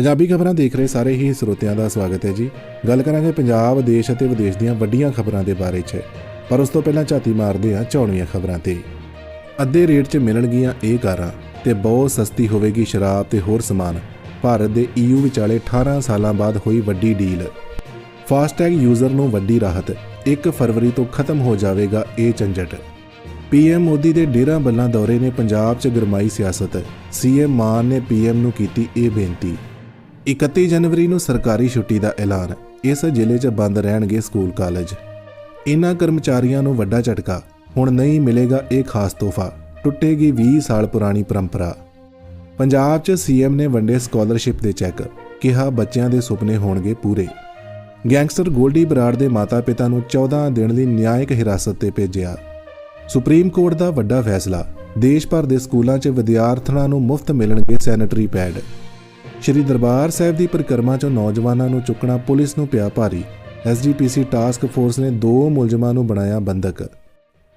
ਪੰਜਾਬੀ ਖਬਰਾਂ ਦੇਖ ਰਹੇ ਸਾਰੇ ਹੀ ਸਰੋਤਿਆਂ ਦਾ ਸਵਾਗਤ ਹੈ ਜੀ। ਗੱਲ ਕਰਾਂਗੇ ਪੰਜਾਬ, ਦੇਸ਼ ਅਤੇ ਵਿਦੇਸ਼ ਦੀਆਂ ਵੱਡੀਆਂ ਖਬਰਾਂ ਦੇ ਬਾਰੇ 'ਚ। ਪਰ ਉਸ ਤੋਂ ਪਹਿਲਾਂ ਝਾਤੀ ਮਾਰਦੇ ਹਾਂ ਚੌਣੀਆਂ ਖਬਰਾਂ ਤੇ। ਅੱਧੇ ਰੇਟ 'ਚ ਮਿਲਣਗੀਆਂ ਇਹ ਕਾਰਾਂ ਤੇ ਬਹੁਤ ਸਸਤੀ ਹੋਵੇਗੀ ਸ਼ਰਾਬ ਤੇ ਹੋਰ ਸਮਾਨ। ਭਾਰਤ ਦੇ ਈਯੂ ਵਿਚਾਲੇ 18 ਸਾਲਾਂ ਬਾਅਦ ਹੋਈ ਵੱਡੀ ਡੀਲ। ਫਾਸਟੈਗ ਯੂਜ਼ਰ ਨੂੰ ਵੱਡੀ ਰਾਹਤ। 1 ਫਰਵਰੀ ਤੋਂ ਖਤਮ ਹੋ ਜਾਵੇਗਾ ਇਹ ਝੰਜਟ। ਪੀਐਮ ਮੋਦੀ ਦੇ ਡੇਰਾ ਬੱਲਾ ਦੌਰੇ ਨੇ ਪੰਜਾਬ 'ਚ ਗਰਮਾਈ ਸਿਆਸਤ। ਸੀਐਮ ਮਾਨ ਨੇ ਪੀਐਮ ਨੂੰ ਕੀਤੀ ਇਹ ਬੇਨਤੀ। 31 ਜਨਵਰੀ ਨੂੰ ਸਰਕਾਰੀ ਛੁੱਟੀ ਦਾ ਐਲਾਨ। ਇਸ ਜ਼ਿਲ੍ਹੇ 'ਚ ਬੰਦ ਰਹਿਣਗੇ ਸਕੂਲ, ਕਾਲਜ। ਇਨ੍ਹਾਂ ਕਰਮਚਾਰੀਆਂ ਨੂੰ ਵੱਡਾ ਝਟਕਾ। ਹੁਣ ਨਹੀਂ ਮਿਲੇਗਾ ਇਹ ਖਾਸ ਤੋਹਫਾ। ਟੁੱਟੇਗੀ 20 ਸਾਲ ਪੁਰਾਣੀ ਪਰੰਪਰਾ। ਪੰਜਾਬ 'ਚ ਸੀਐਮ ਨੇ ਵੰਡੇ ਸਕਾਲਰਸ਼ਿਪ ਦੇ ਚੈੱਕ। ਕਿਹਾ ਬੱਚਿਆਂ ਦੇ ਸੁਪਨੇ ਹੋਣਗੇ ਪੂਰੇ। ਗੈਂਗਸਟਰ ਗੋਲਡੀ ਬਰਾੜ ਦੇ ਮਾਤਾ-ਪਿਤਾ ਨੂੰ 14 ਦਿਨ ਦੀ ਨਿਆਇਕ ਹਿਰਾਸਤ ਤੇ ਭੇਜਿਆ। ਸੁਪਰੀਮ ਕੋਰਟ ਦਾ ਵੱਡਾ ਫੈਸਲਾ। ਦੇਸ਼ ਭਰ ਦੇ ਸਕੂਲਾਂ 'ਚ ਵਿਦਿਆਰਥਣਾਂ ਨੂੰ ਮੁਫਤ ਮਿਲਣਗੇ ਸੈਨੇਟਰੀ ਪੈਡ। ਸ਼੍ਰੀ ਦਰਬਾਰ ਸਾਹਿਬ ਦੀ ਪਰਿਕਰਮਾ 'ਚੋਂ ਨੌਜਵਾਨਾਂ ਨੂੰ ਚੁੱਕਣਾ ਪੁਲਿਸ ਨੂੰ ਪਿਆ ਭਾਰੀ। ਐਸਜੀਪੀਸੀ ਟਾਸਕ ਫੋਰਸ ਨੇ ਦੋ ਮੁਲਜ਼ਮਾਂ ਨੂੰ ਬਣਾਇਆ ਬੰਦਕ।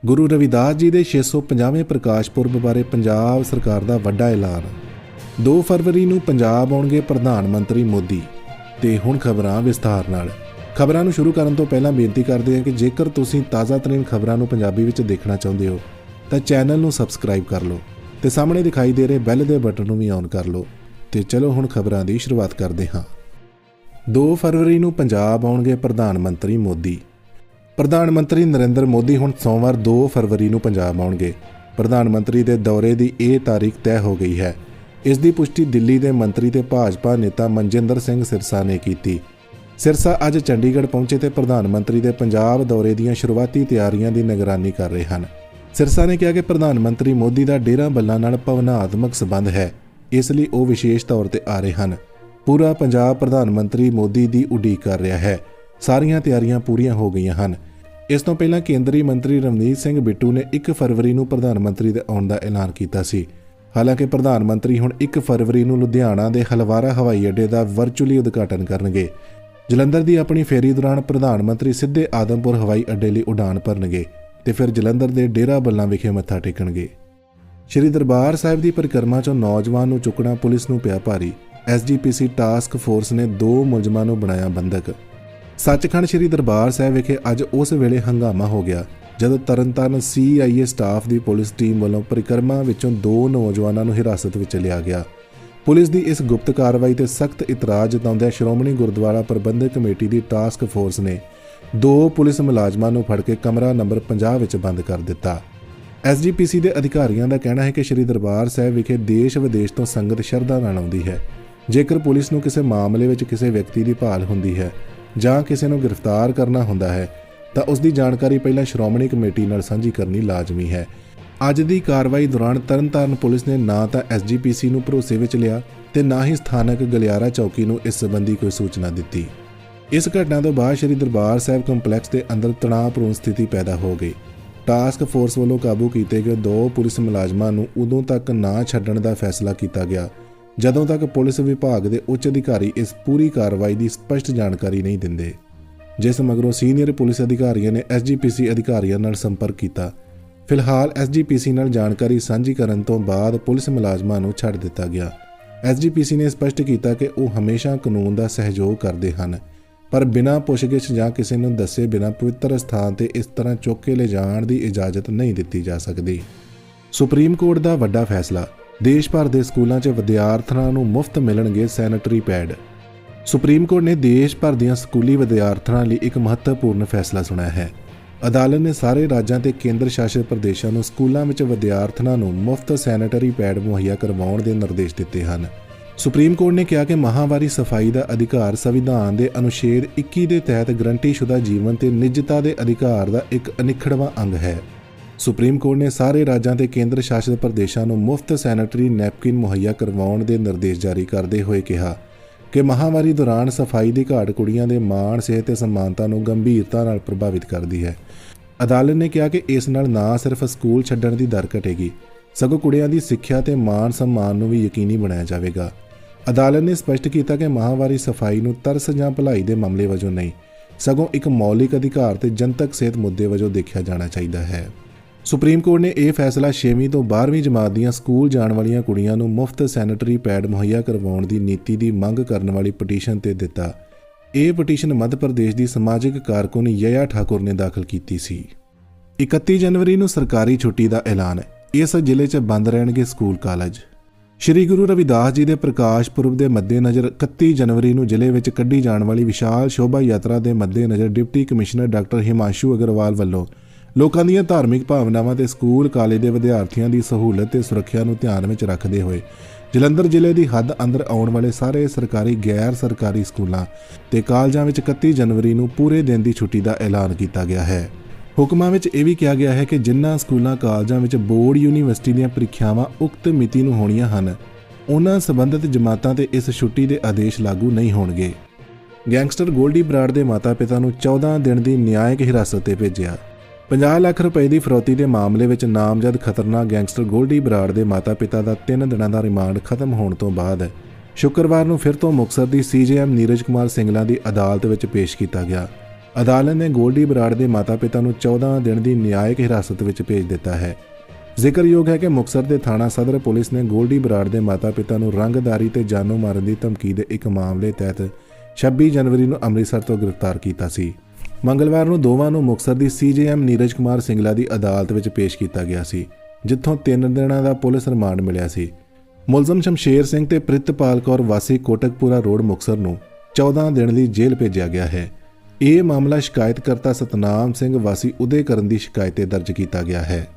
ਗੁਰੂ ਰਵਿਦਾਸ ਜੀ ਦੇ 650ਵੇਂ ਪ੍ਰਕਾਸ਼ ਪੁਰਬ ਬਾਰੇ ਪੰਜਾਬ ਸਰਕਾਰ ਦਾ ਵੱਡਾ ਐਲਾਨ। 2 ਫਰਵਰੀ ਨੂੰ ਪੰਜਾਬ ਆਉਣਗੇ ਪ੍ਰਧਾਨ ਮੰਤਰੀ ਮੋਦੀ। ਤੇ ਹੁਣ ਖਬਰਾਂ ਵਿਸਥਾਰ ਨਾਲ। ਖਬਰਾਂ ਨੂੰ ਸ਼ੁਰੂ ਕਰਨ ਤੋਂ ਪਹਿਲਾਂ ਬੇਨਤੀ ਕਰਦੇ ਹਾਂ ਕਿ ਜੇਕਰ ਤੁਸੀਂ ਤਾਜ਼ਾ ਤਰੀਨ ਖਬਰਾਂ ਨੂੰ ਪੰਜਾਬੀ ਵਿੱਚ ਦੇਖਣਾ ਚਾਹੁੰਦੇ ਹੋ, ਤਾਂ ਚੈਨਲ ਨੂੰ ਸਬਸਕ੍ਰਾਈਬ ਕਰ ਲਓ ਤੇ ਸਾਹਮਣੇ ਦਿਖਾਈ ਦੇ ਰਹੇ ਬੈਲ ਦੇ ਬਟਨ ਨੂੰ ਵੀ ਔਨ ਕਰ ਲਓ। ਤੇ ਚਲੋ ਹੁਣ ਖਬਰਾਂ ਦੀ ਸ਼ੁਰੂਆਤ ਕਰਦੇ ਹਾਂ। 2 ਫਰਵਰੀ ਨੂੰ ਪੰਜਾਬ ਆਉਣਗੇ ਪ੍ਰਧਾਨ ਮੰਤਰੀ ਮੋਦੀ। ਪ੍ਰਧਾਨ ਮੰਤਰੀ ਨਰਿੰਦਰ ਮੋਦੀ ਹੁਣ ਸੋਮਵਾਰ 2 ਫਰਵਰੀ ਨੂੰ ਪੰਜਾਬ ਆਉਣਗੇ। ਪ੍ਰਧਾਨ ਮੰਤਰੀ ਦੇ ਦੌਰੇ ਦੀ ਇਹ ਤਾਰੀਖ ਤੈਅ ਹੋ ਗਈ ਹੈ। ਇਸ ਦੀ ਪੁਸ਼ਟੀ ਦਿੱਲੀ ਦੇ ਮੰਤਰੀ ਤੇ ਭਾਜਪਾ ਨੇਤਾ ਮਨਜਿੰਦਰ ਸਿੰਘ ਸਿਰਸਾ ਨੇ ਕੀਤੀ। ਸਿਰਸਾ ਅੱਜ ਚੰਡੀਗੜ੍ਹ ਪਹੁੰਚੇ ਤੇ ਪ੍ਰਧਾਨ ਮੰਤਰੀ ਦੇ ਪੰਜਾਬ ਦੌਰੇ ਦੀਆਂ ਸ਼ੁਰੂਆਤੀ ਤਿਆਰੀਆਂ ਦੀ ਨਿਗਰਾਨੀ ਕਰ ਰਹੇ ਹਨ। ਸਿਰਸਾ ਨੇ ਕਿਹਾ ਕਿ ਪ੍ਰਧਾਨ ਮੰਤਰੀ ਮੋਦੀ ਦਾ ਡੇਰਾ ਬੱਲਾ ਨਾਲ ਭਵਨਾਤਮਕ ਸਬੰਧ ਹੈ। ਇਸ ਲਈ ਉਹ ਵਿਸ਼ੇਸ਼ ਤੌਰ ਤੇ ਆ ਰਹੇ ਹਨ। ਪੂਰਾ ਪੰਜਾਬ ਪ੍ਰਧਾਨ ਮੰਤਰੀ ਮੋਦੀ ਦੀ ਉਡੀਕ ਕਰ ਰਿਹਾ ਹੈ। ਸਾਰੀਆਂ ਤਿਆਰੀਆਂ ਪੂਰੀਆਂ ਹੋ ਗਈਆਂ ਹਨ। ਇਸ ਤੋਂ ਪਹਿਲਾਂ ਕੇਂਦਰੀ ਮੰਤਰੀ ਰਵਨੀਤ ਸਿੰਘ ਬਿੱਟੂ ਨੇ 1 ਫਰਵਰੀ ਨੂੰ ਪ੍ਰਧਾਨ ਮੰਤਰੀ ਦੇ ਆਉਣ ਦਾ ਐਲਾਨ ਕੀਤਾ ਸੀ। ਹਾਲਾਂਕਿ ਪ੍ਰਧਾਨ ਮੰਤਰੀ ਹੁਣ 1 ਫਰਵਰੀ ਨੂੰ ਲੁਧਿਆਣਾ ਦੇ ਹਲਵਾਰਾ ਹਵਾਈ ਅੱਡੇ ਦਾ ਵਰਚੁਅਲੀ ਉਦਘਾਟਨ ਕਰਨਗੇ। ਜਲੰਧਰ ਦੀ ਆਪਣੀ ਫੇਰੀ ਦੌਰਾਨ ਪ੍ਰਧਾਨ ਮੰਤਰੀ ਸਿੱਧੇ ਆਦਮਪੁਰ ਹਵਾਈ ਅੱਡੇ ਲਈ ਉਡਾਣ ਭਰਨਗੇ ਤੇ ਫਿਰ ਜਲੰਧਰ ਦੇ ਡੇਰਾ ਬੱਲਾ ਵਿਖੇ ਮੱਥਾ ਟੇਕਣਗੇ। ਸ਼੍ਰੀ ਦਰਬਾਰ ਸਾਹਿਬ ਦੀ ਪਰਿਕਰਮਾ 'ਚੋਂ ਨੌਜਵਾਨ ਨੂੰ ਚੁੱਕਣਾ ਪੁਲਿਸ ਨੂੰ ਪਿਆ ਭਾਰੀ। ਐਸਜੀਪੀਸੀ ਟਾਸਕ ਫੋਰਸ ਨੇ ਦੋ ਮੁਲਜ਼ਮਾਂ ਨੂੰ ਬਣਾਇਆ ਬੰਦਕ ਸੱਚਖੰਡ ਸ਼੍ਰੀ ਦਰਬਾਰ ਸਾਹਿਬ ਵਿਖੇ ਅੱਜ ਉਸ ਵੇਲੇ ਹੰਗਾਮਾ ਹੋ ਗਿਆ, ਜਦੋਂ ਤਰਨਤਾਰਨ ਸੀਆਈਏ ਸਟਾਫ ਦੀ ਪੁਲਿਸ ਟੀਮ ਵੱਲੋਂ ਪਰਿਕਰਮਾ ਵਿੱਚੋਂ ਦੋ ਨੌਜਵਾਨਾਂ ਨੂੰ ਹਿਰਾਸਤ ਵਿੱਚ ਲਿਆ ਗਿਆ। ਪੁਲਿਸ ਦੀ ਇਸ ਗੁਪਤ ਕਾਰਵਾਈ ਤੇ ਸਖਤ ਇਤਰਾਜ਼ ਜਤਾਉਂਦਿਆਂ ਸ਼੍ਰੋਮਣੀ ਗੁਰਦੁਆਰਾ ਪ੍ਰਬੰਧਕ ਕਮੇਟੀ ਦੀ ਟਾਸਕ ਫੋਰਸ ਨੇ ਦੋ ਪੁਲਿਸ ਮੁਲਾਜ਼ਮਾਂ ਨੂੰ ਫੜ ਕੇ ਕਮਰਾ ਨੰਬਰ 50 ਵਿੱਚ ਬੰਦ ਕਰ ਦਿੱਤਾ। ਐਸਜੀਪੀਸੀ ਦੇ ਅਧਿਕਾਰੀਆਂ ਦਾ ਕਹਿਣਾ ਹੈ ਕਿ ਸ਼੍ਰੀ ਦਰਬਾਰ ਸਾਹਿਬ ਵਿਖੇ ਦੇਸ਼ ਵਿਦੇਸ਼ ਤੋਂ ਸੰਗਤ ਸ਼ਰਧਾ ਨਾਲ ਆਉਂਦੀ ਹੈ। ਜੇਕਰ ਪੁਲਿਸ ਨੂੰ ਕਿਸੇ ਮਾਮਲੇ ਵਿੱਚ ਕਿਸੇ ਵਿਅਕਤੀ ਦੀ ਭਾਲ ਹੁੰਦੀ ਹੈ ਜਾਂ ਕਿਸੇ ਨੂੰ ਗ੍ਰਿਫਤਾਰ ਕਰਨਾ ਹੁੰਦਾ ਹੈ, ਤਾਂ ਉਸ ਦੀ ਜਾਣਕਾਰੀ ਪਹਿਲਾਂ ਸ਼੍ਰੋਮਣੀ ਕਮੇਟੀ ਨਾਲ ਸਾਂਝੀ ਕਰਨੀ ਲਾਜ਼ਮੀ ਹੈ। ਅੱਜ ਦੀ ਕਾਰਵਾਈ ਦੌਰਾਨ ਤਰਨਤਾਰਨ ਪੁਲਿਸ ਨੇ ਨਾ ਤਾਂ ਐਸਜੀਪੀਸੀ ਨੂੰ ਭਰੋਸੇ ਵਿੱਚ ਲਿਆ ਤੇ ਨਾ ਹੀ ਸਥਾਨਕ ਗਲਿਆਰਾ ਚੌਕੀ ਨੂੰ ਇਸ ਸੰਬੰਧੀ ਕੋਈ ਸੂਚਨਾ ਦਿੱਤੀ। ਇਸ ਘਟਨਾ ਤੋਂ ਬਾਅਦ ਸ਼੍ਰੀ ਦਰਬਾਰ ਸਾਹਿਬ ਕੰਪਲੈਕਸ ਦੇ ਅੰਦਰ ਤਣਾਅਪੂਰਨ ਸਥਿਤੀ ਪੈਦਾ ਹੋ ਗਈ। ਟਾਸਕ ਫੋਰਸ ਵੱਲੋਂ ਕਾਬੂ ਕੀਤੇ ਗਏ ਦੋ ਪੁਲਿਸ ਮੁਲਾਜ਼ਮਾਂ ਨੂੰ ਉਦੋਂ ਤੱਕ ਨਾ ਛੱਡਣ ਦਾ ਫੈਸਲਾ ਕੀਤਾ ਗਿਆ, ਜਦੋਂ ਤੱਕ ਪੁਲਿਸ ਵਿਭਾਗ ਦੇ ਉੱਚ ਅਧਿਕਾਰੀ ਇਸ ਪੂਰੀ ਕਾਰਵਾਈ ਦੀ ਸਪਸ਼ਟ ਜਾਣਕਾਰੀ ਨਹੀਂ ਦਿੰਦੇ। ਜਿਸ ਮਗਰੋਂ ਸੀਨੀਅਰ ਪੁਲਿਸ ਅਧਿਕਾਰੀਆਂ ਨੇ ਐਸਜੀਪੀਸੀ ਅਧਿਕਾਰੀਆਂ ਨਾਲ ਸੰਪਰਕ ਕੀਤਾ। ਫਿਲਹਾਲ ਐਸਜੀਪੀਸੀ ਨਾਲ ਜਾਣਕਾਰੀ ਸਾਂਝੀ ਕਰਨ ਤੋਂ ਬਾਅਦ ਪੁਲਿਸ ਮੁਲਾਜ਼ਮਾਂ ਨੂੰ ਛੱਡ ਦਿੱਤਾ ਗਿਆ। ਐਸਜੀਪੀਸੀ ਨੇ ਸਪਸ਼ਟ ਕੀਤਾ ਕਿ ਉਹ ਹਮੇਸ਼ਾ ਕਾਨੂੰਨ ਦਾ ਸਹਿਯੋਗ ਕਰਦੇ ਹਨ। ਪਰ ਬਿਨਾਂ ਪੁੱਛਗਿੱਛ ਜਾਂ ਕਿਸੇ ਨੂੰ ਦੱਸੇ ਬਿਨਾਂ ਪਵਿੱਤਰ ਸਥਾਨ ਤੇ ਇਸ ਤਰ੍ਹਾਂ ਚੁੱਕ ਕੇ ਲਿਜਾਣ ਦੀ ਇਜਾਜ਼ਤ ਨਹੀਂ ਦਿੱਤੀ ਜਾ ਸਕਦੀ। ਸੁਪਰੀਮ ਕੋਰਟ ਦਾ ਵੱਡਾ ਫੈਸਲਾ, ਦੇਸ਼ ਭਰ ਦੇ ਸਕੂਲਾਂ 'ਚ ਵਿਦਿਆਰਥਣਾਂ ਨੂੰ ਮੁਫਤ ਮਿਲਣਗੇ ਸੈਨੇਟਰੀ ਪੈਡ। ਸੁਪਰੀਮ ਕੋਰਟ ਨੇ ਦੇਸ਼ ਭਰ ਦੀਆਂ ਸਕੂਲੀ ਵਿਦਿਆਰਥਣਾਂ ਲਈ ਇੱਕ ਮਹੱਤਵਪੂਰਨ ਫੈਸਲਾ ਸੁਣਾਇਆ ਹੈ। ਅਦਾਲਤ ਨੇ ਸਾਰੇ ਰਾਜਾਂ ਤੇ ਕੇਂਦਰ ਸ਼ਾਸਿਤ ਪ੍ਰਦੇਸ਼ਾਂ ਨੂੰ ਸਕੂਲਾਂ ਵਿੱਚ ਵਿਦਿਆਰਥਣਾਂ ਨੂੰ ਮੁਫਤ ਸੈਨੇਟਰੀ ਪੈਡ ਮੁਹੱਈਆ ਕਰਵਾਉਣ ਦੇ ਨਿਰਦੇਸ਼ ਦਿੱਤੇ ਹਨ। ਸੁਪਰੀਮ ਕੋਰਟ ਨੇ ਕਿਹਾ ਕਿ ਮਹਾਵਾਰੀ ਸਫ਼ਾਈ ਦਾ ਅਧਿਕਾਰ ਸੰਵਿਧਾਨ ਦੇ ਅਨੁਛੇਦ 21 ਦੇ ਤਹਿਤ ਗਰੰਟੀਸ਼ੁਦਾ ਜੀਵਨ ਤੇ ਨਿੱਜਤਾ ਦੇ ਅਧਿਕਾਰ ਦਾ ਇੱਕ ਅਨਿੱਖੜਵਾਂ ਅੰਗ ਹੈ। ਸੁਪਰੀਮ ਕੋਰਟ ਨੇ ਸਾਰੇ ਰਾਜਾਂ ਤੇ ਕੇਂਦਰ ਸ਼ਾਸਿਤ ਪ੍ਰਦੇਸ਼ਾਂ ਨੂੰ ਮੁਫਤ ਸੈਨੇਟਰੀ ਨੈਪਕਿਨ ਮੁਹੱਈਆ ਕਰਵਾਉਣ ਦੇ ਨਿਰਦੇਸ਼ ਜਾਰੀ ਕਰਦੇ ਹੋਏ ਕਿਹਾ ਕਿ ਮਹਾਮਾਰੀ ਦੌਰਾਨ ਸਫ਼ਾਈ ਦੀ ਘਾਟ ਕੁੜੀਆਂ ਦੇ ਮਾਣ, ਸਿਹਤ ਤੇ ਸਮਾਨਤਾ ਨੂੰ ਗੰਭੀਰਤਾ ਨਾਲ ਪ੍ਰਭਾਵਿਤ ਕਰਦੀ ਹੈ। ਅਦਾਲਤ ਨੇ ਕਿਹਾ ਕਿ ਇਸ ਨਾਲ ਨਾ ਸਿਰਫ ਸਕੂਲ ਛੱਡਣ ਦੀ ਦਰ ਘਟੇਗੀ, ਸਗੋਂ ਕੁੜੀਆਂ ਦੀ ਸਿੱਖਿਆ ਤੇ ਮਾਣ ਸਨਮਾਨ ਨੂੰ ਵੀ ਯਕੀਨੀ ਬਣਾਇਆ ਜਾਵੇਗਾ। ਅਦਾਲਤ ਨੇ ਸਪਸ਼ਟ ਕੀਤਾ ਕਿ ਮਹਾਵਾਰੀ ਸਫ਼ਾਈ ਨੂੰ ਤਰਸ ਜਾਂ ਭਲਾਈ ਦੇ ਮਾਮਲੇ ਵਜੋਂ ਨਹੀਂ, ਸਗੋਂ ਇੱਕ ਮੌਲਿਕ ਅਧਿਕਾਰ ਤੇ ਜਨਤਕ ਸਿਹਤ ਮੁੱਦੇ ਵਜੋਂ ਦੇਖਿਆ ਜਾਣਾ ਚਾਹੀਦਾ ਹੈ। ਸੁਪਰੀਮ ਕੋਰਟ ਨੇ ਇਹ ਫੈਸਲਾ 6ਵੀਂ ਤੋਂ 12ਵੀਂ ਜਮਾਤ ਦੀਆਂ ਸਕੂਲ ਜਾਣ ਵਾਲੀਆਂ ਕੁੜੀਆਂ ਨੂੰ ਮੁਫਤ ਸੈਨੀਟਰੀ ਪੈਡ ਮੁਹੱਈਆ ਕਰਵਾਉਣ ਦੀ ਨੀਤੀ ਦੀ ਮੰਗ ਕਰਨ ਵਾਲੀ ਪਟੀਸ਼ਨ ਤੇ ਦਿੱਤਾ। ਇਹ ਪਟੀਸ਼ਨ ਮੱਧ ਪ੍ਰਦੇਸ਼ ਦੀ ਸਮਾਜਿਕ ਕਾਰਕੁਨ ਯਯਾ ਠਾਕੁਰ ਨੇ ਦਾਖਲ ਕੀਤੀ ਸੀ। 31 ਜਨਵਰੀ ਨੂੰ ਸਰਕਾਰੀ ਛੁੱਟੀ ਦਾ ਐਲਾਨ, ਇਸ ਜ਼ਿਲ੍ਹੇ 'ਚ ਬੰਦ ਰਹਿਣਗੇ ਸਕੂਲ ਕਾਲਜ। ਸ਼੍ਰੀ ਗੁਰੂ ਰਵਿਦਾਸ ਜੀ ਦੇ ਪ੍ਰਕਾਸ਼ ਪੁਰਬ ਦੇ ਮੱਦੇਨਜ਼ਰ 31 ਜਨਵਰੀ ਨੂੰ ਜ਼ਿਲ੍ਹੇ ਵਿੱਚ ਕੱਢੀ ਜਾਣ ਵਾਲੀ ਵਿਸ਼ਾਲ ਸ਼ੋਭਾ ਯਾਤਰਾ ਦੇ ਮੱਦੇਨਜ਼ਰ deputy commissioner doctor Himanshu Agarwal ਵੱਲੋਂ ਲੋਕਾਂ ਦੀਆਂ ਧਾਰਮਿਕ ਭਾਵਨਾਵਾਂ ਤੇ ਸਕੂਲ, ਕਾਲਜ ਦੇ ਵਿਦਿਆਰਥੀਆਂ ਦੀ ਸਹੂਲਤ ਤੇ ਸੁਰੱਖਿਆ ਨੂੰ ਧਿਆਨ ਵਿੱਚ ਰੱਖਦੇ ਹੋਏ ਜਲੰਧਰ ਜ਼ਿਲ੍ਹੇ ਦੀ ਹੱਦ ਅੰਦਰ ਆਉਣ ਵਾਲੇ ਸਾਰੇ ਸਰਕਾਰੀ, ਗੈਰ ਸਰਕਾਰੀ ਸਕੂਲਾਂ ਤੇ ਕਾਲਜਾਂ ਵਿੱਚ 31 ਜਨਵਰੀ ਨੂੰ ਪੂਰੇ ਦਿਨ ਦੀ ਛੁੱਟੀ ਦਾ ਐਲਾਨ ਕੀਤਾ ਗਿਆ ਹੈ। ਹੁਕਮਾਂ ਵਿੱਚ ਇਹ ਵੀ ਕਿਹਾ ਗਿਆ ਹੈ ਕਿ ਜਿਨ੍ਹਾਂ ਸਕੂਲਾਂ, ਕਾਲਜਾਂ ਵਿੱਚ ਬੋਰਡ, ਯੂਨੀਵਰਸਿਟੀ ਦੀਆਂ ਪ੍ਰੀਖਿਆਵਾਂ ਉਕਤ ਮਿਤੀ ਨੂੰ ਹੋਣੀਆਂ ਹਨ, ਉਹਨਾਂ ਸੰਬੰਧਿਤ ਜਮਾਤਾਂ ਤੇ ਇਸ ਛੁੱਟੀ ਦੇ ਆਦੇਸ਼ ਲਾਗੂ ਨਹੀਂ ਹੋਣਗੇ। ਗੈਂਗਸਟਰ ਗੋਲਡੀ ਬਰਾੜ ਦੇ ਮਾਤਾ-ਪਿਤਾ ਨੂੰ 14 ਦਿਨ ਦੀ ਨਿਆਇਕ ਹਿਰਾਸਤ ਤੇ ਭੇਜਿਆ। 50 ਲੱਖ ਰੁਪਏ ਦੀ ਫਰੋਤੀ ਦੇ ਮਾਮਲੇ ਵਿੱਚ ਨਾਮਜ਼ਦ ਖਤਰਨਾਕ ਗੈਂਗਸਟਰ ਗੋਲਡੀ ਬਰਾੜ ਦੇ ਮਾਤਾ-ਪਿਤਾ ਦਾ 3 ਦਿਨਾਂ ਦਾ ਰਿਮਾਂਡ ਖਤਮ ਹੋਣ ਤੋਂ ਬਾਅਦ ਸ਼ੁੱਕਰਵਾਰ ਨੂੰ ਫਿਰ ਤੋਂ ਮੁਕਤਸਰ ਦੀ ਸੀਜੇਐਮ ਨੀਰਜ ਕੁਮਾਰ ਸਿੰਗਲਾ ਦੀ ਅਦਾਲਤ ਵਿੱਚ ਪੇਸ਼ ਕੀਤਾ ਗਿਆ। ਅਦਾਲਤ ਨੇ ਗੋਲਡੀ ਬਰਾੜ ਦੇ ਮਾਤਾ-ਪਿਤਾ ਨੂੰ 14 ਦਿਨ ਦੀ ਨਿਆਇਕ ਹਿਰਾਸਤ ਵਿੱਚ ਭੇਜ ਦਿੱਤਾ ਹੈ। ਜ਼ਿਕਰਯੋਗ ਹੈ ਕਿ ਮੁਕਤਸਰ ਦੇ ਥਾਣਾ ਸਦਰ ਪੁਲਿਸ ਨੇ ਗੋਲਡੀ ਬਰਾੜ ਦੇ ਮਾਤਾ-ਪਿਤਾ ਨੂੰ ਰੰਗਦਾਰੀ ਤੇ ਜਾਨੋਂ ਮਾਰਨ ਦੀ ਧਮਕੀ ਦੇ ਇੱਕ ਮਾਮਲੇ ਤਹਿਤ 26 ਜਨਵਰੀ ਨੂੰ ਅੰਮ੍ਰਿਤਸਰ ਤੋਂ ਗ੍ਰਿਫਤਾਰ ਕੀਤਾ ਸੀ। ਮੰਗਲਵਾਰ ਨੂੰ ਦੋਵਾਂ ਨੂੰ ਮੁਕਤਸਰ ਦੀ ਸੀਜੇਐਮ ਨੀਰਜ ਕੁਮਾਰ ਸਿੰਗਲਾ ਦੀ ਅਦਾਲਤ ਵਿੱਚ ਪੇਸ਼ ਕੀਤਾ ਗਿਆ ਸੀ, ਜਿੱਥੋਂ 3 ਦਿਨਾਂ ਦਾ ਪੁਲਿਸ ਰਿਮਾਂਡ ਮਿਲਿਆ ਸੀ। ਮੁਲਜ਼ਮ ਸ਼ਮਸ਼ੇਰ ਸਿੰਘ ਤੇ ਪ੍ਰਿਤਪਾਲ ਕੌਰ ਵਾਸੀ ਕੋਟਕਪੂਰਾ ਰੋਡ ਮੁਕਤਸਰ ਨੂੰ 14 ਦਿਨ ਲਈ ਜੇਲ੍ਹ ਭੇਜਿਆ ਗਿਆ ਹੈ। ਇਹ ਮਾਮਲਾ ਸ਼ਿਕਾਇਤਕਰਤਾ ਸਤਨਾਮ ਸਿੰਘ ਵਾਸੀ ਉਦੇ ਕਰਨ ਦੀ ਸ਼ਿਕਾਇਤ ਤੇ ਦਰਜ ਕੀਤਾ ਗਿਆ ਹੈ।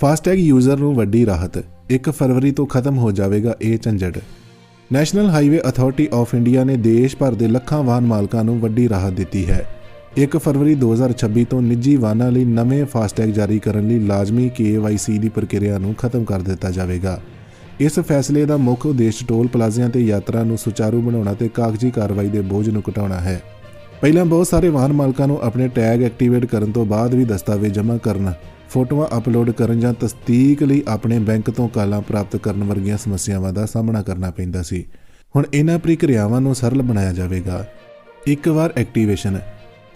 ਫਾਸਟੈਗ ਯੂਜ਼ਰ ਨੂੰ ਵੱਡੀ ਰਾਹਤ। 1 ਫਰਵਰੀ ਤੋਂ ਖਤਮ ਹੋ ਜਾਵੇਗਾ ਇਹ ਝੰਜਟ। National Highway Authority of India ਨੇ ਦੇਸ਼ ਭਰ ਦੇ ਲੱਖਾਂ ਵਾਹਨ ਮਾਲਕਾਂ ਨੂੰ ਵੱਡੀ ਰਾਹਤ ਦਿੱਤੀ ਹੈ। 1 ਫਰਵਰੀ 2026 ਤੋਂ ਨਿੱਜੀ ਵਾਹਨਾਂ ਲਈ ਨਵੇਂ ਫਾਸਟੈਗ ਜਾਰੀ ਕਰਨ ਲਈ ਲਾਜ਼ਮੀ KYC ਦੀ ਪ੍ਰਕਿਰਿਆ ਨੂੰ ਖਤਮ ਕਰ ਦਿੱਤਾ ਜਾਵੇਗਾ। ਇਸ ਫੈਸਲੇ ਦਾ ਮੁੱਖ ਉਦੇਸ਼ ਟੋਲ ਪਲਾਜ਼ਿਆਂ ਤੇ ਯਾਤਰਾ ਨੂੰ ਸੁਚਾਰੂ ਬਣਾਉਣਾ ਤੇ ਕਾਗਜ਼ੀ ਕਾਰਵਾਈ ਦੇ ਬੋਝ ਨੂੰ ਘਟਾਉਣਾ ਹੈ। ਪਹਿਲਾਂ ਬਹੁਤ ਸਾਰੇ ਵਾਹਨ ਮਾਲਕਾਂ ਨੂੰ ਆਪਣੇ ਟੈਗ ਐਕਟੀਵੇਟ ਕਰਨ ਤੋਂ ਬਾਅਦ ਵੀ ਦਸਤਾਵੇਜ਼ ਜਮ੍ਹਾਂ ਕਰਨ, ਫੋਟੋਆਂ ਅਪਲੋਡ ਕਰਨ ਜਾਂ ਤਸਦੀਕ ਲਈ ਆਪਣੇ ਬੈਂਕ ਤੋਂ ਕਾਲਾਂ ਪ੍ਰਾਪਤ ਕਰਨ ਵਰਗੀਆਂ ਸਮੱਸਿਆਵਾਂ ਦਾ ਸਾਹਮਣਾ ਕਰਨਾ ਪੈਂਦਾ ਸੀ। ਹੁਣ ਇਹਨਾਂ ਪ੍ਰਕਿਰਿਆਵਾਂ ਨੂੰ ਸਰਲ ਬਣਾਇਆ ਜਾਵੇਗਾ। ਇੱਕ ਵਾਰ ਐਕਟੀਵੇਸ਼ਨ।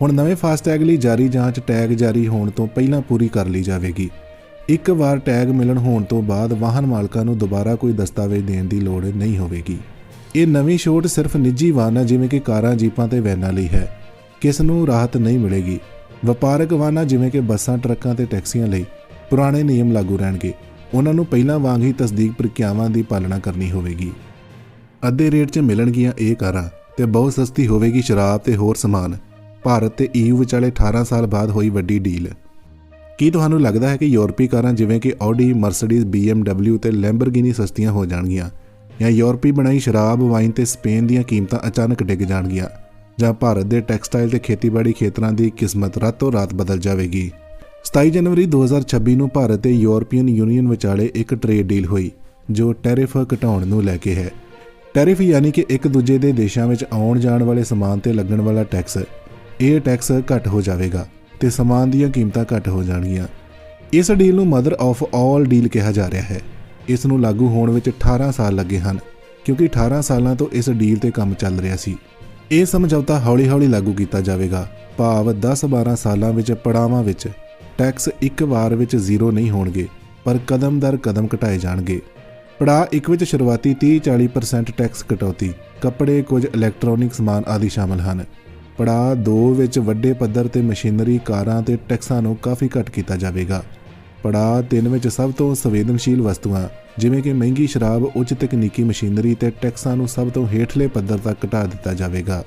ਹੁਣ ਨਵੇਂ ਫਾਸਟੈਗ ਲਈ ਜਾਰੀ ਜਾਂਚ ਟੈਗ ਜਾਰੀ ਹੋਣ ਤੋਂ ਪਹਿਲਾਂ ਪੂਰੀ ਕਰ ਲਈ ਜਾਵੇਗੀ। ਇੱਕ ਵਾਰ ਟੈਗ ਮਿਲਣ ਹੋਣ ਤੋਂ ਬਾਅਦ ਵਾਹਨ ਮਾਲਕਾਂ ਨੂੰ ਦੁਬਾਰਾ ਕੋਈ ਦਸਤਾਵੇਜ਼ ਦੇਣ ਦੀ ਲੋੜ ਨਹੀਂ ਹੋਵੇਗੀ। ਇਹ ਨਵੀਂ ਛੋਟ ਸਿਰਫ ਨਿੱਜੀ ਵਾਹਨਾਂ, ਜਿਵੇਂ ਕਿ ਕਾਰਾਂ, ਜੀਪਾਂ ਤੇ ਵੈਨਾਂ ਲਈ ਹੈ। ਕਿਸ ਨੂੰ ਰਾਹਤ ਨਹੀਂ ਮਿਲੇਗੀ। ਵਪਾਰਕ ਵਾਹਨਾਂ, ਜਿਵੇਂ ਕਿ ਬੱਸਾਂ, ਟਰੱਕਾਂ ਤੇ ਟੈਕਸੀਆਂ ਲਈ ਪੁਰਾਣੇ ਨਿਯਮ ਲਾਗੂ ਰਹਿਣਗੇ। ਉਹਨਾਂ ਨੂੰ ਪਹਿਲਾਂ ਵਾਂਗ ਹੀ ਤਸਦੀਕ ਪ੍ਰਕਿਰਿਆਵਾਂ ਦੀ ਪਾਲਣਾ ਕਰਨੀ ਹੋਵੇਗੀ। ਅੱਧੇ ਰੇਟ 'ਚ ਮਿਲਣਗੀਆਂ ਇਹ ਕਾਰਾਂ ਤੇ ਬਹੁਤ ਸਸਤੀ ਹੋਵੇਗੀ ਸ਼ਰਾਬ ਤੇ ਹੋਰ ਸਮਾਨ। ਭਾਰਤ ਤੇ ਈਯੂ ਵਿਚਾਲੇ 18 ਸਾਲ ਬਾਅਦ ਹੋਈ ਵੱਡੀ ਡੀਲ। ਕੀ ਤੁਹਾਨੂੰ ਲੱਗਦਾ ਹੈ ਕਿ ਯੂਰਪੀ ਕਾਰਾਂ, ਜਿਵੇਂ ਕਿ ਆਡੀ, ਮਰਸੀਡੀਜ਼ BMW ਤੇ ਲੈਂਬਰਗਿਨੀ ਸਸਤੀਆਂ ਹੋ ਜਾਣਗੀਆਂ? ਜਾਂ ਯੂਰਪੀ ਬਣਾਈ ਸ਼ਰਾਬ, ਵਾਈਨ ਤੇ ਸਪੇਨ ਦੀਆਂ ਕੀਮਤਾਂ ਅਚਾਨਕ ਡਿੱਗ ਜਾਣਗੀਆਂ ਜਾਂ ਭਾਰਤ ਦੇ ਟੈਕਸਟਾਈਲ ਤੇ ਖੇਤੀਬਾੜੀ ਖੇਤਰਾਂ ਦੀ ਕਿਸਮਤ ਰਾਤੋਂ ਰਾਤ ਬਦਲ ਜਾਵੇਗੀ। 27 ਜਨਵਰੀ 2026 ਨੂੰ ਭਾਰਤ ਤੇ ਯੂਰਪੀਅਨ ਯੂਨੀਅਨ ਵਿਚਾਲੇ ਇੱਕ ਟ੍ਰੇਡ ਡੀਲ ਹੋਈ, ਜੋ ਟੈਰਿਫ ਘਟਾਉਣ ਨੂੰ ਲੈ ਕੇ ਹੈ। ਟੈਰਿਫ ਯਾਨੀ ਕਿ ਇੱਕ ਦੂਜੇ ਦੇ ਦੇਸ਼ਾਂ ਵਿੱਚ ਆਉਣ ਜਾਣ ਵਾਲੇ ਸਮਾਨ ਤੇ ਲੱਗਣ ਵਾਲਾ ਟੈਕਸ। ਇਹ ਟੈਕਸ ਘੱਟ ਹੋ ਜਾਵੇਗਾ ਤੇ ਸਮਾਨ ਦੀਆਂ ਕੀਮਤਾਂ ਘੱਟ ਹੋ ਜਾਣਗੀਆਂ। ਇਸ ਡੀਲ ਨੂੰ ਮਦਰ ਆਫ ਆਲ ਡੀਲ ਕਿਹਾ ਜਾ ਰਿਹਾ ਹੈ। ਇਸ ਨੂੰ ਲਾਗੂ ਹੋਣ ਵਿੱਚ 18 ਸਾਲ ਲੱਗੇ ਹਨ, ਕਿਉਂਕਿ 18 ਸਾਲਾਂ ਤੋਂ ਇਸ ਡੀਲ ਤੇ ਕੰਮ ਚੱਲ ਰਿਹਾ ਸੀ। ਇਹ ਸਮਝੌਤਾ ਹੌਲੀ-ਹੌਲੀ ਲਾਗੂ ਕੀਤਾ ਜਾਵੇਗਾ। ਭਾਵ 10-12 ਸਾਲਾਂ ਵਿੱਚ ਪੜਾਵਾਂ ਵਿੱਚ ਟੈਕਸ ਇੱਕ ਵਾਰ ਵਿੱਚ ਜ਼ੀਰੋ ਨਹੀਂ ਹੋਣਗੇ, ਪਰ ਕਦਮ ਦਰ ਕਦਮ ਘਟਾਏ ਜਾਣਗੇ। ਪੜਾ ਇੱਕ ਵਿੱਚ ਸ਼ੁਰੂਆਤੀ 30-40% ਟੈਕਸ ਕਟੌਤੀ, ਕੱਪੜੇ, ਕੁਝ ਇਲੈਕਟ੍ਰੋਨਿਕ ਸਮਾਨ ਆਦਿ ਸ਼ਾਮਲ ਹਨ। ਪੜਾ 2 ਵਿੱਚ ਵੱਡੇ ਪੱਧਰ ਤੇ ਮਸ਼ੀਨਰੀ, ਕਾਰਾਂ ਤੇ ਟੈਕਸਾਂ ਨੂੰ ਕਾਫੀ ਘੱਟ ਕੀਤਾ ਜਾਵੇਗਾ। ਪੜਾਅ 3 ਵਿੱਚ ਸਭ ਤੋਂ ਸੰਵੇਦਨਸ਼ੀਲ ਵਸਤੂਆਂ, ਜਿਵੇਂ ਕਿ ਮਹਿੰਗੀ ਸ਼ਰਾਬ, ਉੱਚ ਤਕਨੀਕੀ ਮਸ਼ੀਨਰੀ ਤੇ ਟੈਕਸਾਂ ਨੂੰ ਸਭ ਤੋਂ ਹੇਠਲੇ ਪੱਧਰ ਤੱਕ ਘਟਾ ਦਿੱਤਾ ਜਾਵੇਗਾ।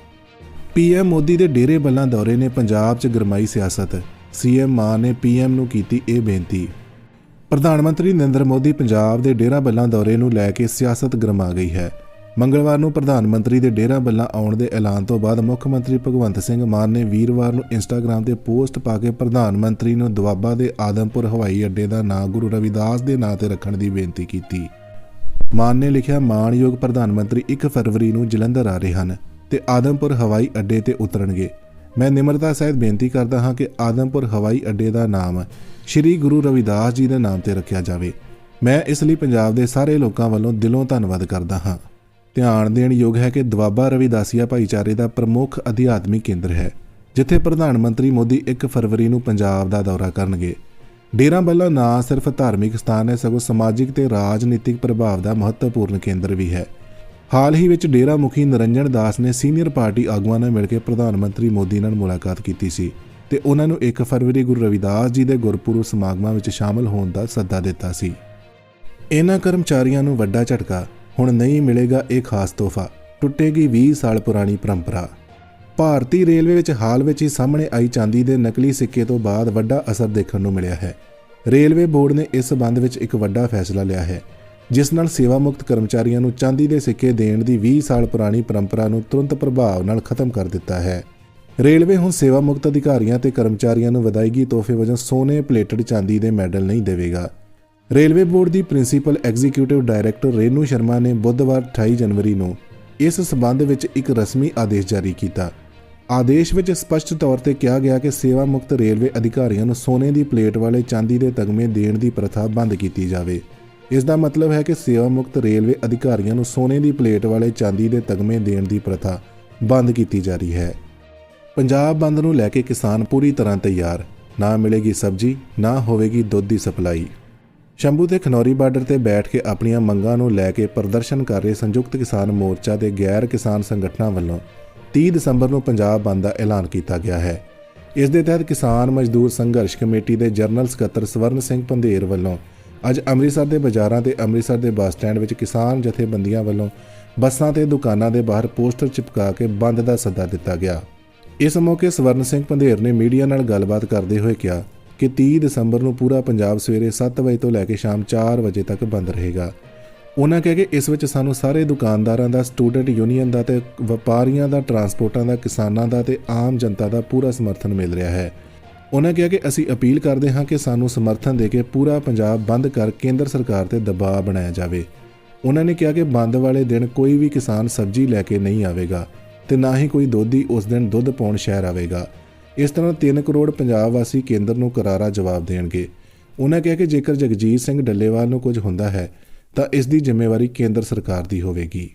ਪੀਐਮ ਮੋਦੀ ਦੇ ਡੇਰੇ ਬੱਲਾਂ ਦੌਰੇ ਨੇ ਪੰਜਾਬ 'ਚ ਗਰਮਾਈ ਸਿਆਸਤ। ਸੀਐਮ ਮਾਨ ਨੇ ਪੀਐਮ ਨੂੰ ਕੀਤੀ ਇਹ ਬੇਨਤੀ। ਪ੍ਰਧਾਨ ਮੰਤਰੀ ਨਰਿੰਦਰ ਮੋਦੀ ਪੰਜਾਬ ਦੇ ਡੇਰਾ ਬੱਲਾਂ ਦੌਰੇ ਨੂੰ ਲੈ ਕੇ ਸਿਆਸਤ ਗਰਮਾ ਗਈ ਹੈ। ਮੰਗਲਵਾਰ ਨੂੰ ਪ੍ਰਧਾਨ ਮੰਤਰੀ ਦੇ ਡੇਰਾ ਬੱਲਾਂ ਆਉਣ ਦੇ ਐਲਾਨ ਤੋਂ ਬਾਅਦ ਮੁੱਖ ਮੰਤਰੀ ਭਗਵੰਤ ਸਿੰਘ ਮਾਨ ਨੇ ਵੀਰਵਾਰ ਨੂੰ ਇੰਸਟਾਗ੍ਰam ਤੇ ਪੋਸਟ ਪਾ ਕੇ ਪ੍ਰਧਾਨ ਮੰਤਰੀ ਨੂੰ ਦੁਆਬਾ ਦੇ ਆਦਮਪੁਰ ਹਵਾਈ ਅੱਡੇ ਦਾ ਨਾਂ ਗੁਰੂ ਰਵਿਦਾਸ ਦੇ ਨਾਂ ਤੇ ਰੱਖਣ ਦੀ ਬੇਨਤੀ ਕੀਤੀ। ਮਾਨ ਨੇ ਲਿਖਿਆ ਮਾਣਯੋਗ ਪ੍ਰਧਾਨ ਮੰਤਰੀ 1 ਫਰਵਰੀ ਨੂੰ ਜਲੰਧਰ ਆ ਰਹੇ ਹਨ ਤੇ ਆਦਮਪੁਰ ਹਵਾਈ ਅੱਡੇ ਤੇ ਉਤਰਨਗੇ। ਮੈਂ ਨਿਮਰਤਾ ਸਹਿਤ ਬੇਨਤੀ ਕਰਦਾ ਹਾਂ ਕਿ ਆਦਮਪੁਰ ਹਵਾਈ ਅੱਡੇ ਦਾ ਨਾਮ ਸ੍ਰੀ ਗੁਰੂ ਰਵਿਦਾਸ ਜੀ ਦੇ ਨਾਮ ਤੇ ਰੱਖਿਆ ਜਾਵੇ। ਮੈਂ ਇਸ ਲਈ ਪੰਜਾਬ ਦੇ ਸਾਰੇ ਲੋਕਾਂ ਵੱਲੋਂ ਦਿਲੋਂ ਧੰਨਵਾਦ ਕਰਦਾ ਹਾਂ। ਧਿਆਨ ਦੇਣ ਯੋਗ ਹੈ ਕਿ ਦਵਾਬਾ ਰਵਿਦਾਸੀਆ ਭਾਈਚਾਰੇ ਦਾ ਪ੍ਰਮੁੱਖ ਅਧਿਆਤਮਿਕ ਕੇਂਦਰ ਹੈ, ਜਿੱਥੇ ਪ੍ਰਧਾਨ ਮੰਤਰੀ ਮੋਦੀ 1 ਫਰਵਰੀ ਨੂੰ ਪੰਜਾਬ ਦਾ ਦੌਰਾ ਕਰਨਗੇ। ਡੇਰਾ ਬੱਲਾ ਨਾ ਸਿਰਫ ਧਾਰਮਿਕ ਸਥਾਨ ਹੈ, ਸਗੋਂ ਸਮਾਜਿਕ ਤੇ ਰਾਜਨੀਤਿਕ ਪ੍ਰਭਾਵ ਦਾ ਮਹੱਤਵਪੂਰਨ ਕੇਂਦਰ ਵੀ ਹੈ। ਹਾਲ ਹੀ ਵਿੱਚ ਡੇਰਾ ਮੁਖੀ ਨਰਿੰਜਨ ਦਾਸ ਨੇ ਸੀਨੀਅਰ ਪਾਰਟੀ ਆਗੂਆਂ ਨਾਲ ਮਿਲ ਕੇ ਪ੍ਰਧਾਨ ਮੰਤਰੀ ਮੋਦੀ ਨਾਲ ਮੁਲਾਕਾਤ ਕੀਤੀ ਸੀ ਤੇ ਉਹਨਾਂ ਨੂੰ 1 ਫਰਵਰੀ ਗੁਰੂ ਰਵਿਦਾਸ ਜੀ ਦੇ ਗੁਰਪੁਰਬ ਸਮਾਗਮਾਂ ਵਿੱਚ ਸ਼ਾਮਲ ਹੋਣ ਦਾ ਸੱਦਾ ਦਿੱਤਾ ਸੀ। ਇਹਨਾਂ ਕਰਮਚਾਰੀਆਂ ਨੂੰ ਵੱਡਾ ਝਟਕਾ ਹੁਣ ਨਹੀਂ ਮਿਲੇਗਾ ਇਹ ਖਾਸ ਤੋਹਫਾ। ਟੁੱਟੇਗੀ 20 ਸਾਲ ਪੁਰਾਣੀ ਪਰੰਪਰਾ। ਭਾਰਤੀ ਰੇਲਵੇ ਵਿੱਚ ਹਾਲ ਵਿੱਚ ਹੀ ਸਾਹਮਣੇ ਆਈ ਚਾਂਦੀ ਦੇ ਨਕਲੀ ਸਿੱਕੇ ਤੋਂ ਬਾਅਦ ਵੱਡਾ ਅਸਰ ਦੇਖਣ ਨੂੰ ਮਿਲਿਆ ਹੈ। ਰੇਲਵੇ ਬੋਰਡ ਨੇ ਇਸ ਸਬੰਧ ਵਿੱਚ ਇੱਕ ਵੱਡਾ ਫੈਸਲਾ ਲਿਆ ਹੈ, ਜਿਸ ਨਾਲ ਸੇਵਾ ਮੁਕਤ ਕਰਮਚਾਰੀਆਂ ਨੂੰ ਚਾਂਦੀ ਦੇ ਸਿੱਕੇ ਦੇਣ ਦੀ 20 ਸਾਲ ਪੁਰਾਣੀ ਪਰੰਪਰਾ ਨੂੰ ਤੁਰੰਤ ਪ੍ਰਭਾਵ ਨਾਲ ਖਤਮ ਕਰ ਦਿੱਤਾ ਹੈ। ਰੇਲਵੇ ਹੁਣ ਸੇਵਾ ਮੁਕਤ ਅਧਿਕਾਰੀਆਂ ਤੇ ਕਰਮਚਾਰੀਆਂ ਨੂੰ ਵਿਦਾਇਗੀ ਤੋਹਫੇ ਵਜੋਂ ਸੋਨੇ ਪਲੇਟਡ ਚਾਂਦੀ ਦੇ ਮੈਡਲ ਨਹੀਂ ਦੇਵੇਗਾ। ਰੇਲਵੇ ਬੋਰਡ ਦੀ principal executive director Renu Sharma ਨੇ ਬੁੱਧਵਾਰ 28 ਜਨਵਰੀ ਨੂੰ ਇਸ ਸਬੰਧ ਵਿੱਚ ਇੱਕ ਰਸਮੀ ਆਦੇਸ਼ ਜਾਰੀ ਕੀਤਾ। ਆਦੇਸ਼ ਵਿੱਚ ਸਪਸ਼ਟ ਤੌਰ ਤੇ ਕਿਹਾ ਗਿਆ ਕਿ ਸੇਵਾ ਮੁਕਤ ਰੇਲਵੇ ਅਧਿਕਾਰੀਆਂ ਨੂੰ ਸੋਨੇ ਦੀ ਪਲੇਟ ਵਾਲੇ ਚਾਂਦੀ ਦੇ ਤਗਮੇ ਦੇਣ ਦੀ ਪ੍ਰਥਾ ਬੰਦ ਕੀਤੀ ਜਾਵੇ। ਇਸ ਦਾ ਮਤਲਬ ਹੈ ਕਿ ਸੇਵਾ ਮੁਕਤ ਰੇਲਵੇ ਅਧਿਕਾਰੀਆਂ ਨੂੰ ਸੋਨੇ ਦੀ ਪਲੇਟ ਵਾਲੇ ਚਾਂਦੀ ਦੇ ਤਗਮੇ ਦੇਣ ਦੀ ਪ੍ਰਥਾ ਬੰਦ ਕੀਤੀ ਜਾ ਰਹੀ ਹੈ। ਪੰਜਾਬ ਬੰਦ ਨੂੰ ਲੈ ਕੇ ਕਿਸਾਨ ਪੂਰੀ ਤਰ੍ਹਾਂ ਤਿਆਰ। ਨਾ ਮਿਲੇਗੀ ਸਬਜ਼ੀ, ਨਾ ਹੋਵੇਗੀ ਦੁੱਧ ਦੀ ਸਪਲਾਈ। ਸ਼ੰਭੂ ਤੇ ਖਨੌਰੀ ਬਾਰਡਰ ਤੇ ਬੈਠ ਕੇ ਆਪਣੀਆਂ ਮੰਗਾਂ ਨੂੰ ਲੈ ਕੇ ਪ੍ਰਦਰਸ਼ਨ ਕਰ ਰਹੇ ਸੰਯੁਕਤ ਕਿਸਾਨ ਮੋਰਚਾ ਦੇ ਗੈਰ ਕਿਸਾਨ ਸੰਗਠਨਾਂ ਵੱਲੋਂ 30 ਦਸੰਬਰ ਨੂੰ ਪੰਜਾਬ ਬੰਦ ਦਾ ਐਲਾਨ ਕੀਤਾ ਗਿਆ ਹੈ। ਇਸ ਦੇ ਤਹਿਤ ਕਿਸਾਨ ਮਜ਼ਦੂਰ ਸੰਘਰਸ਼ ਕਮੇਟੀ ਦੇ ਜਨਰਲ ਸਕੱਤਰ ਸਵਰਨ ਸਿੰਘ ਪੰਧੇਰ ਵੱਲੋਂ ਅੱਜ ਅੰਮ੍ਰਿਤਸਰ ਦੇ ਬਾਜ਼ਾਰਾਂ ਤੇ ਅੰਮ੍ਰਿਤਸਰ ਦੇ ਬੱਸ ਸਟੈਂਡ ਵਿੱਚ ਕਿਸਾਨ ਜਥੇਬੰਦੀਆਂ ਵੱਲੋਂ ਬੱਸਾਂ ਤੇ ਦੁਕਾਨਾਂ ਦੇ ਬਾਹਰ ਪੋਸਟਰ ਚਿਪਕਾ ਕੇ ਬੰਦ ਦਾ ਸੱਦਾ ਦਿੱਤਾ ਗਿਆ। ਇਸ ਮੌਕੇ ਸਵਰਨ ਸਿੰਘ ਪੰਧੇਰ ਨੇ ਮੀਡੀਆ ਨਾਲ ਗੱਲਬਾਤ ਕਰਦੇ ਹੋਏ ਕਿਹਾ ਕਿ 30 ਦਸੰਬਰ ਨੂੰ ਪੂਰਾ ਪੰਜਾਬ ਸਵੇਰੇ 7 ਵਜੇ ਤੋਂ ਲੈ ਕੇ ਸ਼ਾਮ 4 ਵਜੇ ਤੱਕ ਬੰਦ ਰਹੇਗਾ। ਉਹਨਾਂ ਕਿਹਾ ਕਿ ਇਸ ਵਿੱਚ ਸਾਨੂੰ ਸਾਰੇ ਦੁਕਾਨਦਾਰਾਂ ਦਾ, ਸਟੂਡੈਂਟ ਯੂਨੀਅਨ ਦਾ ਤੇ ਵਪਾਰੀਆਂ ਦਾ, ਟਰਾਂਸਪੋਰਟਾਂ ਦਾ, ਕਿਸਾਨਾਂ ਦਾ ਤੇ ਆਮ ਜਨਤਾ ਦਾ ਪੂਰਾ ਸਮਰਥਨ ਮਿਲ ਰਿਹਾ ਹੈ। ਉਹਨਾਂ ਕਿਹਾ ਕਿ ਅਸੀਂ ਅਪੀਲ ਕਰਦੇ ਹਾਂ ਕਿ ਸਾਨੂੰ ਸਮਰਥਨ ਦੇ ਕੇ ਪੂਰਾ ਪੰਜਾਬ ਬੰਦ ਕਰ ਕੇਂਦਰ ਸਰਕਾਰ ਤੇ ਦਬਾਅ ਬਣਾਇਆ ਜਾਵੇ। ਉਹਨਾਂ ਨੇ ਕਿਹਾ ਕਿ ਬੰਦ ਵਾਲੇ ਦਿਨ ਕੋਈ ਵੀ ਕਿਸਾਨ ਸਬਜ਼ੀ ਲੈ ਕੇ ਨਹੀਂ ਆਵੇਗਾ ਤੇ ਨਾ ਹੀ ਕੋਈ ਦੋਧੀ ਉਸ ਦਿਨ ਦੁੱਧ ਪਾਉਣ ਸ਼ਹਿਰ ਆਵੇਗਾ। ਇਸ ਤਰ੍ਹਾਂ 3 ਕਰੋੜ ਪੰਜਾਬ ਵਾਸੀ ਕੇਂਦਰ ਨੂੰ ਕਰਾਰਾ ਜਵਾਬ ਦੇਣਗੇ। ਉਹਨਾਂ ਕਿਹਾ ਕਿ ਜੇਕਰ ਜਗਜੀਤ ਸਿੰਘ ਡੱਲੇਵਾਲ ਨੂੰ ਕੁਝ ਹੁੰਦਾ ਹੈ, ਤਾਂ ਇਸ ਦੀ ਜ਼ਿੰਮੇਵਾਰੀ ਕੇਂਦਰ ਸਰਕਾਰ ਦੀ ਹੋਵੇਗੀ।